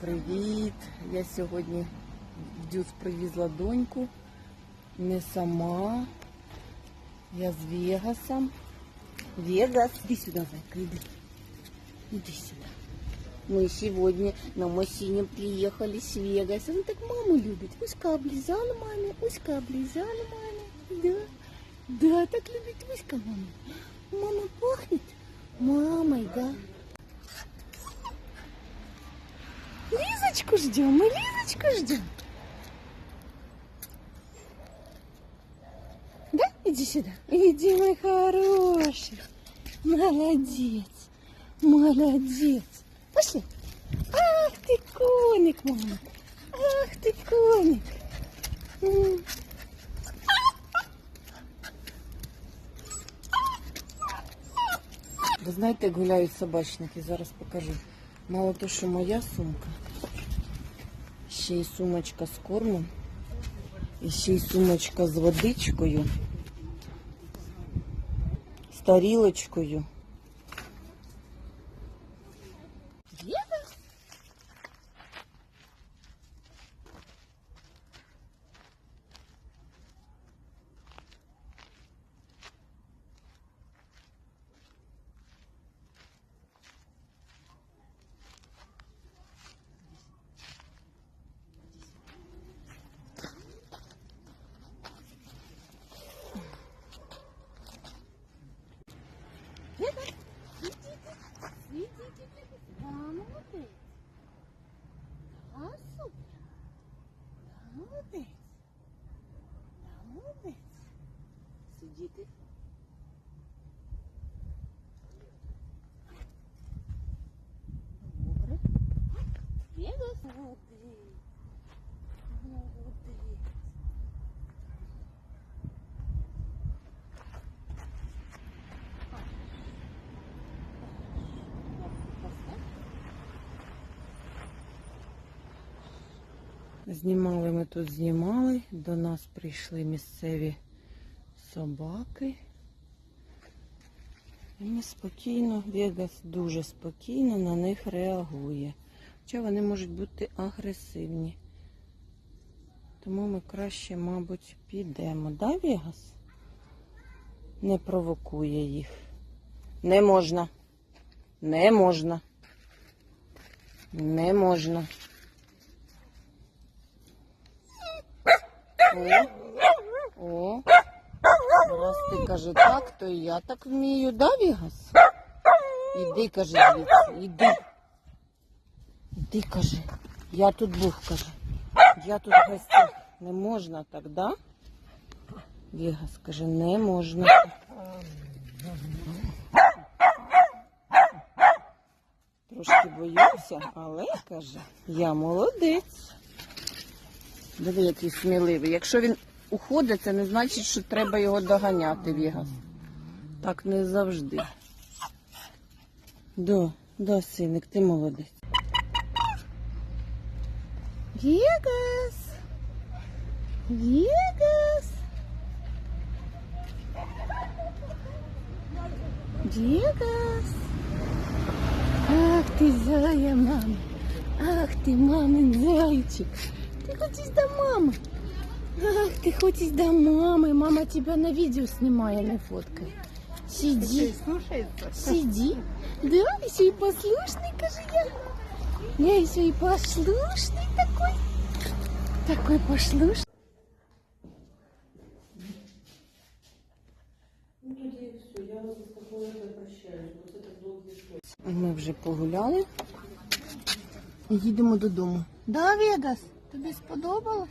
Привіт! Я сьогодні в дюс привезла доньку. Не сама. Я з Вегасом. Вегас, иди сюда, зайка, иди. Иди сюда. Мы сегодня на машине приехали с Вегаса. Он так маму любит. Уська облизала маме, Уська облизала маме. Да, да, так любит Уська маму. Мама пахнет мамой, да. Лизочку ждем, мы Лизочку ждем. Да? Иди сюда. Иди, мой хороший. Молодец. Молодец. Пошли. Ах ты коник, мама. Ах ты коник. Ви знаєте, як гуляють собачники, зараз покажу. Мало то, що моя сумка, ще й сумочка з кормом, і ще й сумочка з водичкою, з тарілочкою. Vamos, Pedro. Posso? Vamos, Deus. Знімали ми тут, знімали. До нас прийшли місцеві собаки. І ми спокійно, Вегас дуже спокійно на них реагує. Хоча вони можуть бути агресивні. Тому ми краще, мабуть, підемо. Да, Вегас? Не провокує їх. Не можна. Не можна. Не можна. О. Раз ти каже так, то і я так вмію, да, Вігас? Іди, каже, звідси, іди. Іди, каже. Я тут був, каже. Я тут в. Не можна так, да? Вігас каже, не можна. Трошки боюся, але каже, я молодець. Диви, який сміливий. Якщо він уходить, це не значить, що треба його доганяти, Вігас. Так не завжди. Да, да, синик, ти молодець. Вегас! Вегас! Вегас! Ах ты зая, мама! Ах ты, мамин зайчик! Ты хочешь до мамы? Ах, ты хочешь до мамы. Мама тебя на видео снимает, не фоткай. Сиди, сиди. Да, еще и послушный, кажи я. Я еще и послушный такой. Такой послушный. Ми вже погуляли. і Їдемо додому. Да, Вегас? Тобі сподобалось?